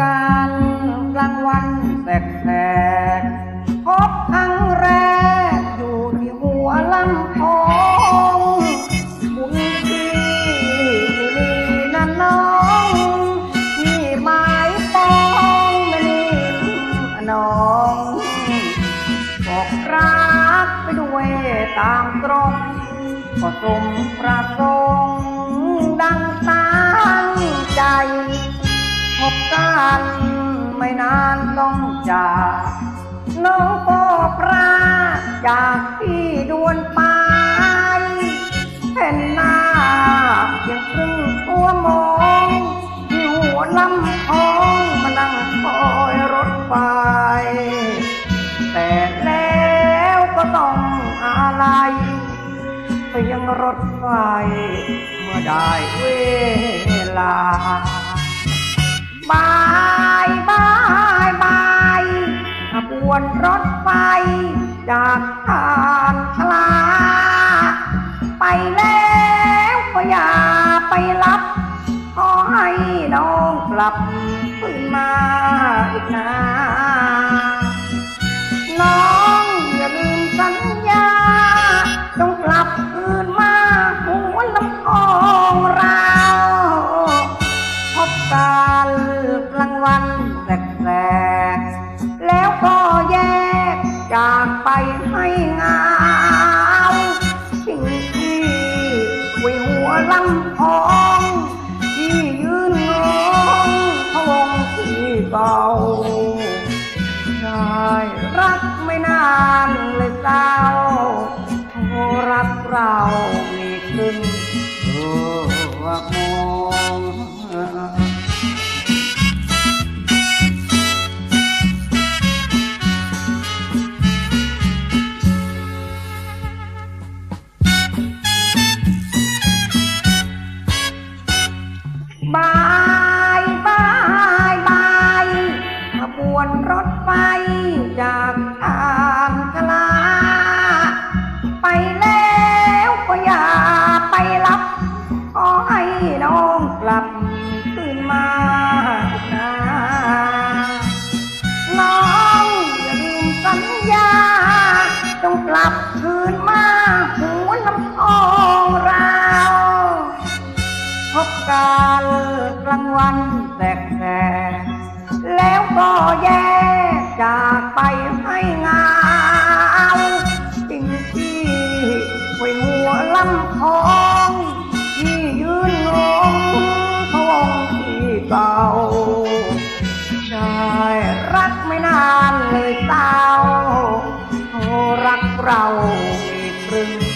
กันกลางวันแสกๆพบครั้งแรกอยู่ที่หัวลำโพงบุญที่มีนั่นน้องที่หมายปองม่มีน้องบอกรักไปด้วยตามตรงก็สมประสงค์ดังตั้ง นานต้องจากน้องก็พระจากที่ดวนไปเห็นหน้าเพียงครึ่งตัวมองที่หัวลำโพงมานั่งคอยรถไฟแต่แล้วก็ต้องอะไรเพียงรถไฟเมื่อได้เวลาบายบาย วนรถไฟจากทางคลา ไปแล้วก็อย่าไปรับ ขอให้น้องกลับขึ้นมาอีกนะ ลำพองที่ยืนงงพวงที่เก่าได้รักไม่นานเลยเศร้ารักเรามีขึ้น คืนมาหัวลำโพงเราพบกันกลางวันแสกๆแล้วก็แยกจากไปให้เงาสิ่งที่ไว้หัวลำโพงที่ยืนงงพะวงที่เก่าได้รักไม่นานเลยเศร้าโอรักเรา มี